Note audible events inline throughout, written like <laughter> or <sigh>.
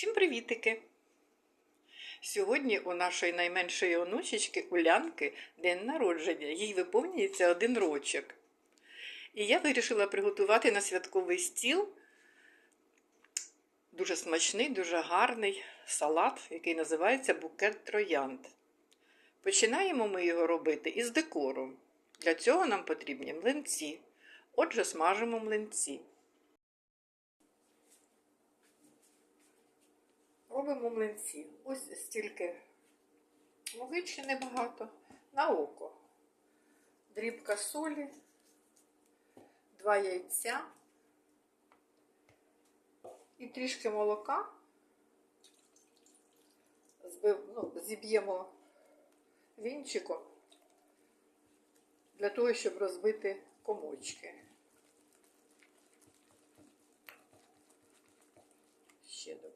Всім привітики! Сьогодні у нашої найменшої онучечки Улянки день народження. Їй виповнюється один рочок. І я вирішила приготувати на святковий стіл дуже смачний, дуже гарний салат, який називається букет троянд. Починаємо ми його робити із декору. Для цього нам потрібні млинці. Отже, смажимо млинці. Робимо млинці. Ось стільки музичі небагато. На око. Дрібка солі, два яйця і трішки молока. Збив, ну, зіб'ємо вінчиком для того, щоб розбити комочки. Ще додамо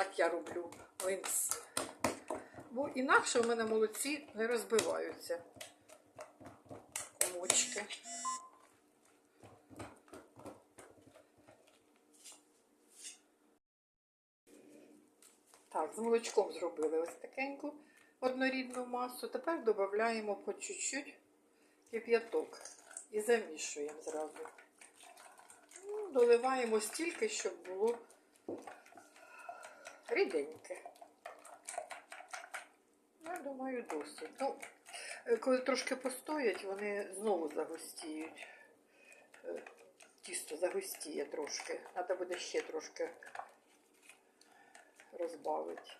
Так я роблю млинці. Бо інакше в мене молодці не розбиваються. Комочки. Так, з молочком зробили ось такеньку однорідну масу. Тепер додаємо по чуть-чуть кип'яток і замішуємо зразу. Ну, доливаємо стільки, щоб було ріденьке. Я думаю, досить. Ну, е, коли трошки постоять, вони знову загустіють. Е, Тісто загустіє трошки. Треба буде ще трошки розбавити.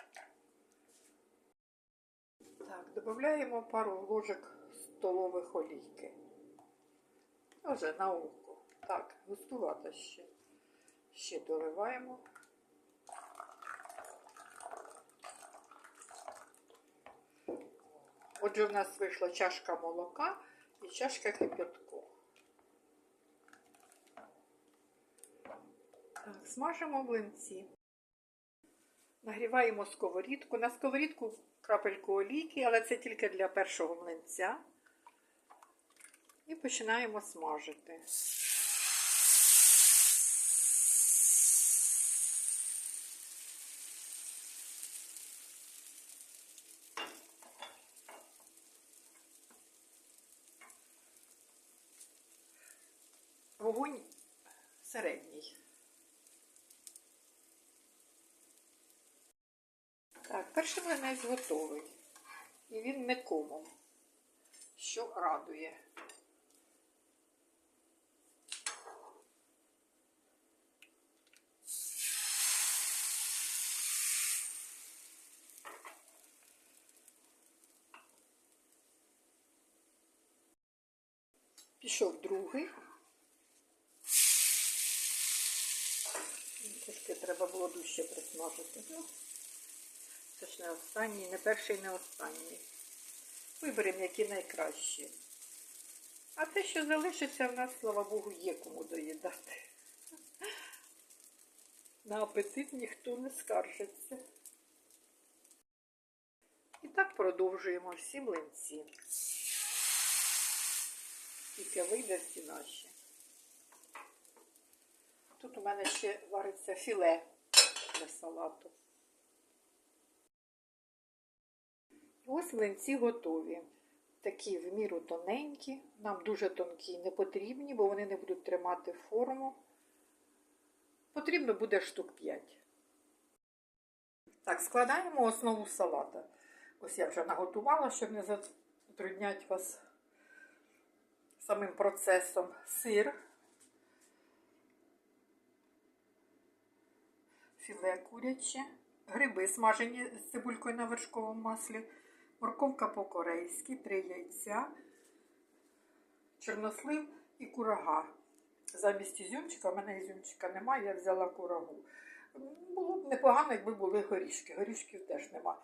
Так, додаємо пару ложок столових олійки. Вже на око. Так, густувато ще. Ще доливаємо. Отже, в нас вийшла чашка молока і чашка кипятку. Так, смажимо млинці. Нагріваємо сковорідку. На сковорідку крапельку олійки, але це тільки для першого млинця. І починаємо смажити. Так, перший млинець готовий. І він не комом, що радує. Пішов другий. Трошки треба було дужче присмажити. Це ж не останній, не перший, не останній. Виберемо, які найкращі. А те, що залишиться, в нас, слава Богу, є кому доїдати. На апетит ніхто не скаржиться. І так продовжуємо всі млинці. Тільки вийде всі наші. Тут у мене ще вариться філе для салату. Ось млинці готові. Такі в міру тоненькі, нам дуже тонкі не потрібні, бо вони не будуть тримати форму. Потрібно буде штук 5. Так, складаємо основу салата. Ось я вже наготувала, щоб не затрудняти вас самим процесом сир, філе куряче, гриби смажені з цибулькою на вершковому маслі, морковка по-корейськи, три яйця, чорнослив і курага. Замість ізюмчика, в мене ізюмчика немає, я взяла курагу. Було б непогано, якби були горішки. Горішків теж нема.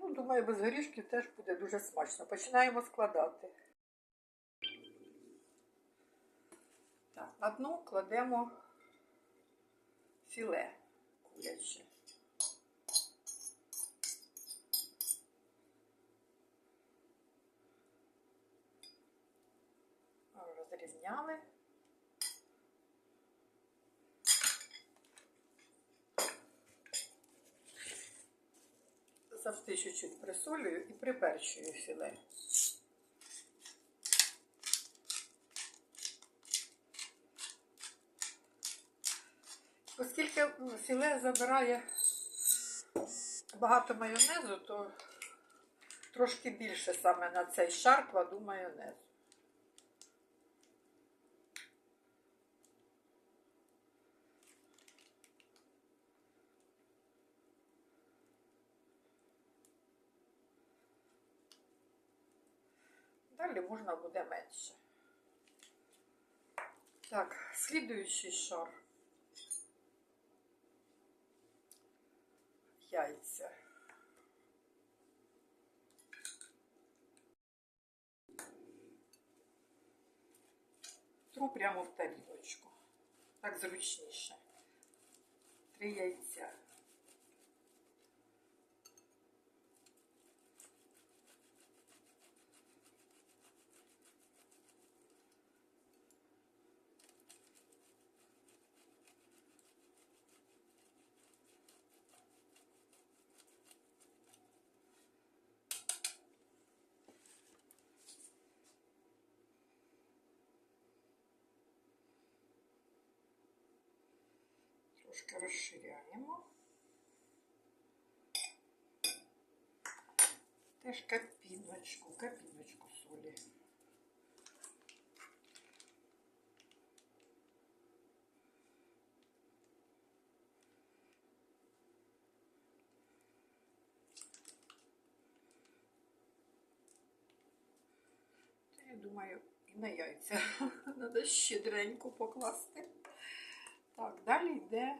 Ну, думаю, без горішків теж буде дуже смачно. Починаємо складати. Так, на дно кладемо філе куряче. Розрівняли. Завжди чуть-чуть присолюю і приперчую філе. Оскільки м, філе забирає багато майонезу, то трошки більше саме на цей шар кладу майонезу. Далі можна буде менше. Так, слідуючий шар. Яйця. Тру прямо в тарілочку. Так зручніше. Три яйця. Трошки розширяємо. Теж капіночку, капіночку солі. Та я думаю, і на яйця <laughs> треба щедренько покласти. Йде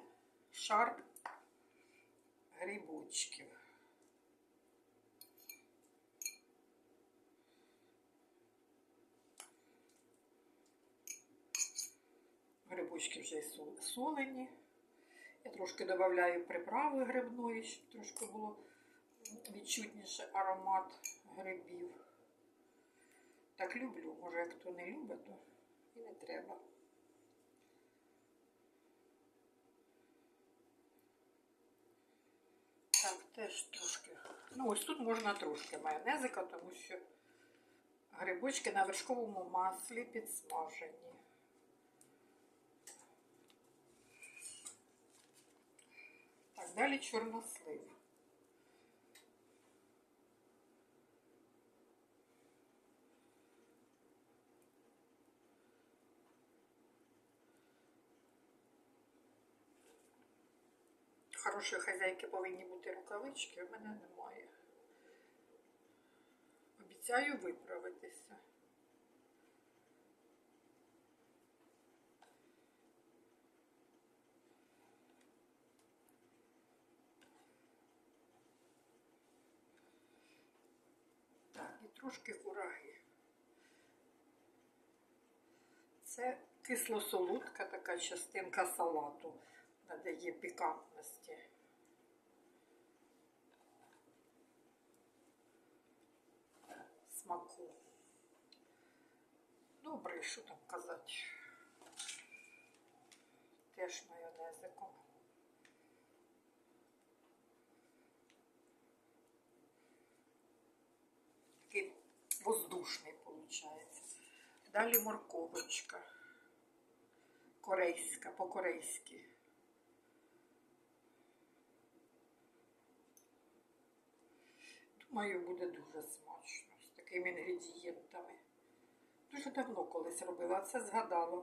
шар грибочків. Грибочки вже солені. Я трошки додаю приправи грибної, щоб трошки було відчутніше аромат грибів. Так люблю, може, як хто не любить, то і не треба. Так, теж трошки. Ну, ось тут можна трошки майонезика, тому що грибочки на вершковому маслі підсмажені. Так, далі чорнослив. Хорошої хазяйки повинні бути рукавички, у мене немає. Обіцяю виправитися. Так, і трошки кураги. Це кисло-солодка така частинка салату, надає пікантності. Смаку. Добре, що там казати. Теж майонезиком. Такий воздушний виходить. Далі морковочка. Корейська, по-корейськи. Думаю, буде дуже смачно з такими інгредієнтами. Дуже давно колись робила, це згадала.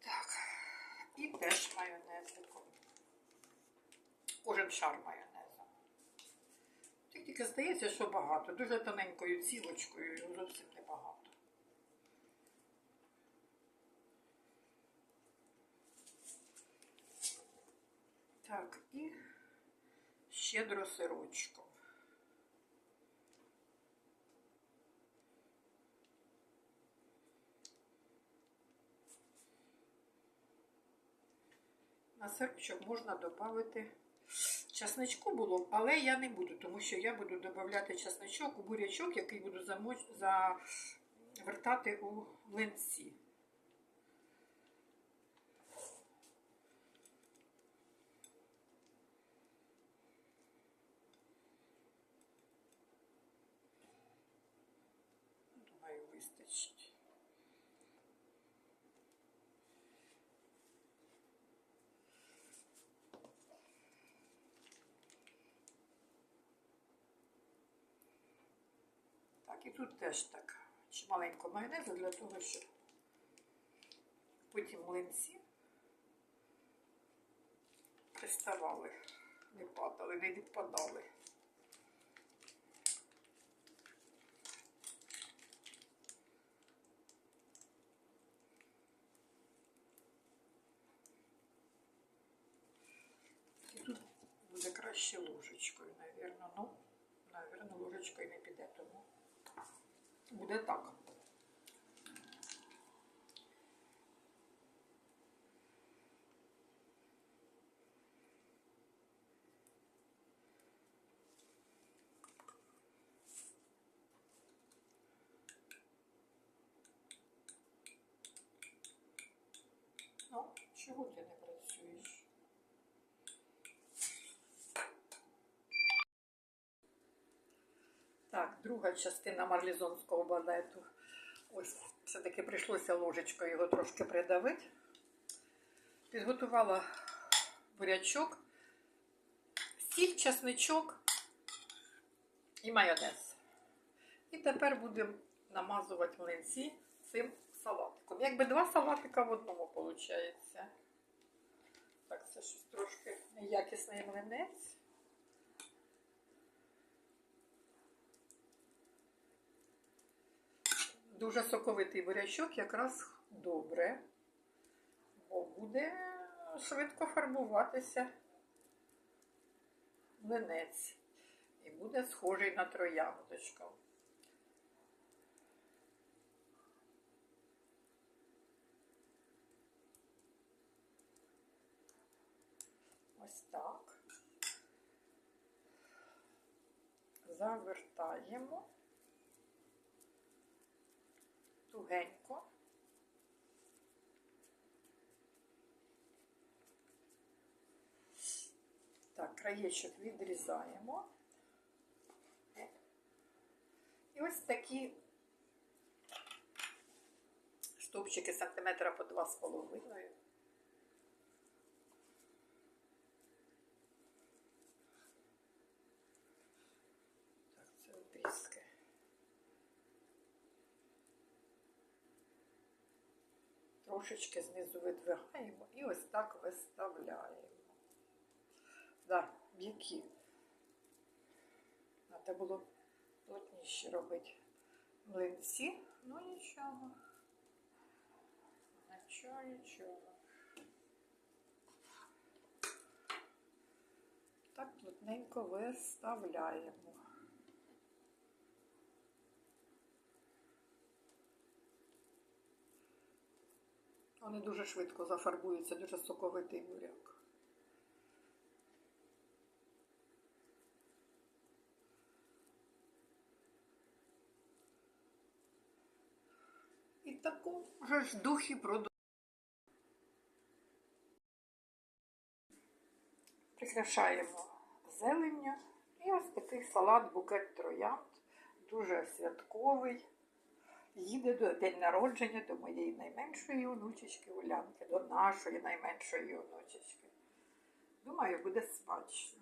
Так, і теж майонезиком. Кожен шар майонезу. Так тільки здається, що багато. Дуже тоненькою цілочкою, і зовсім небагато. Так, і щедро сирочком. На сирочок можна додати часничку було, але я не буду, тому що я буду додавати часничок у бурячок, який буду замоч... завертати у млинці. Думаю, вистачить. Так, і тут теж так чималенько майонезу для того, щоб потім млинці приставали, не падали, не відпадали. І тут буде краще ложечкою, навірно. Ну, навірно, ложечкою не буде так. Ну, чого ти не працюєш? Так, друга частина марлізонського балету. Ось, все-таки прийшлося ложечкою його трошки придавити. Підготувала бурячок, сіль, часничок і майонез. І тепер будемо намазувати млинці цим салатиком. Якби два салатика в одному виходить. Так, це щось трошки неякісний млинець. Дуже соковитий бурячок якраз добре, бо буде швидко фарбуватися млинець і буде схожий на трояндочку. Ось так. Завертаємо. Тугенько. Так, краєчок відрізаємо. І ось такі штубчики сантиметра по два з половиною. Так, це обрізки. Трошечки знизу видвигаємо і ось так виставляємо. Да, м'які. Треба було плотніше робити млинці, ну нічого. Нічого, нічого. Так плотненько виставляємо. Вони дуже швидко зафарбуються, дуже соковитий буряк. І в такому же ж духі продовжуємо. Прикрашаємо зеленню. І ось такий салат букет троянд, дуже святковий. Їде до день народження до моєї найменшої онучечки Улянки, до нашої найменшої онучечки. Думаю, буде смачно.